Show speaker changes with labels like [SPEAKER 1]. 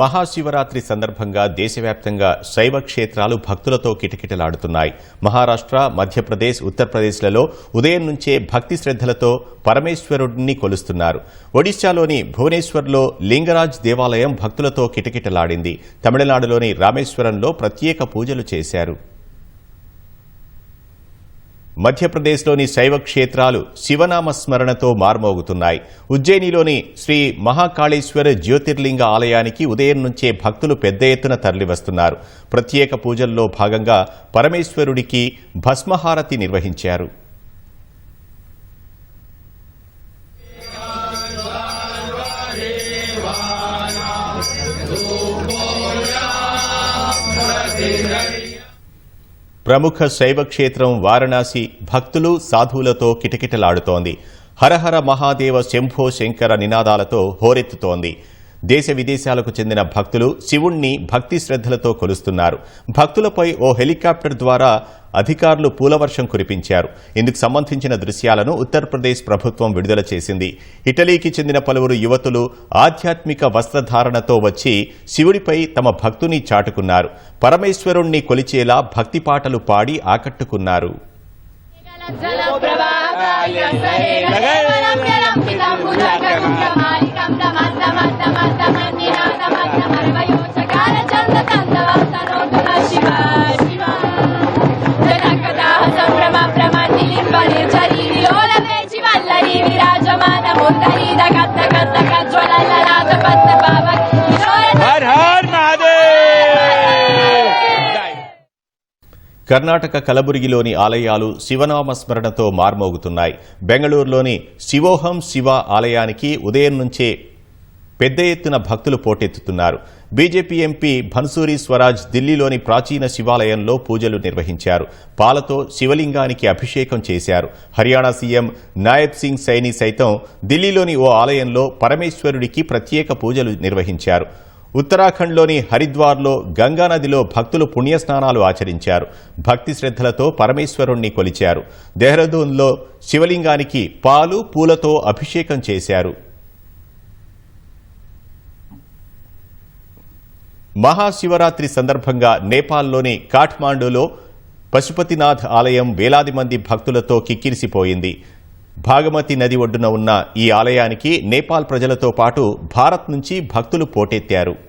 [SPEAKER 1] మహాశివరాత్రి సందర్భంగా దేశవ్యాప్తంగా శైవ క్షేత్రాలు భక్తులతో కిటకిటలాడుతున్నాయి. మహారాష్ట్ర మధ్యప్రదేశ్ ఉత్తరప్రదేశ్లలో ఉదయం నుంచే భక్తి శ్రద్ధలతో పరమేశ్వరుడిని కొలుస్తున్నారు. ఒడిశాలోని భువనేశ్వర్లో లింగరాజ్ దేవాలయం భక్తులతో కిటకిటలాడింది. తమిళనాడులోని రామేశ్వరంలో ప్రత్యేక పూజలు చేశారు. మధ్యప్రదేశ్లోని శైవ క్షేత్రాలు శివనామ స్మరణతో మార్మోగుతున్నాయి. ఉజ్జయినిలోని శ్రీ మహాకాళేశ్వర జ్యోతిర్లింగ ఆలయానికి ఉదయం నుంచే భక్తులు పెద్ద ఎత్తున తరలివస్తున్నారు. ప్రత్యేక పూజల్లో భాగంగా పరమేశ్వరుడికి భస్మహారతి నిర్వహించారు. ప్రముఖ శైవ క్షేత్రం వారణాసి భక్తులు సాధువులతో కిటకిటలాడుతోంది. హరహర మహాదేవ శంభో శంకర నినాదాలతో హోరెత్తుతోంది. దేశ విదేశాలకు చెందిన భక్తులు శివుణ్ణి భక్తి శ్రద్ధలతో కొలుస్తున్నారు. భక్తులపై ఓ హెలికాప్టర్ ద్వారా అధికారులు పూలవర్షం కురిపించారు. ఇందుకు సంబంధించిన దృశ్యాలను ఉత్తరప్రదేశ్ ప్రభుత్వం విడుదల చేసింది. ఇటలీకి చెందిన పలువురు యువతులు ఆధ్యాత్మిక వస్త్రధారణతో వచ్చి శివుడిపై తమ భక్తుని చాటుకున్నారు. పరమేశ్వరుణ్ణి కొలిచేలా భక్తి పాటలు పాడి ఆకట్టుకున్నారు. కర్ణాటక కలబురిగిలోని ఆలయాలు శివనామ స్మరణతో మార్మోగుతున్నాయి. బెంగళూరులోని శివోహం శివ ఆలయానికి ఉదయం నుంచే పెద్ద ఎత్తున భక్తులు పోటెత్తుతున్నారు. బీజేపీ ఎంపీ భన్సూరి స్వరాజ్ ఢిల్లీలోని ప్రాచీన శివాలయంలో పూజలు నిర్వహించారు. పాలతో శివలింగానికి అభిషేకం చేశారు. హర్యానా సీఎం నాయబ్ సింగ్ సైని సైతం ఢిల్లీలోని ఓ ఆలయంలో పరమేశ్వరుడికి ప్రత్యేక పూజలు నిర్వహించారు. ఉత్తరాఖండ్లోని హరిద్వార్లో గంగానదిలో భక్తులు పుణ్యస్నానాలు ఆచరించారు. భక్తి శ్రద్ధలతో పరమేశ్వరుణ్ణి కొలిచారు. దెహ్రదూన్లో శివలింగానికి పాలు పూలతో అభిషేకం చేశారు. మహాశివరాత్రి సందర్భంగా నేపాల్లోని కాఠ్మాండూలో పశుపతినాథ్ ఆలయం వేలాది మంది భక్తులతో కిక్కిరిసిపోయింది. భాగమతి నది ఒడ్డున ఉన్న ఈ ఆలయానికి నేపాల్ ప్రజలతో పాటు భారత్ నుంచి భక్తులు పోటెత్తారు.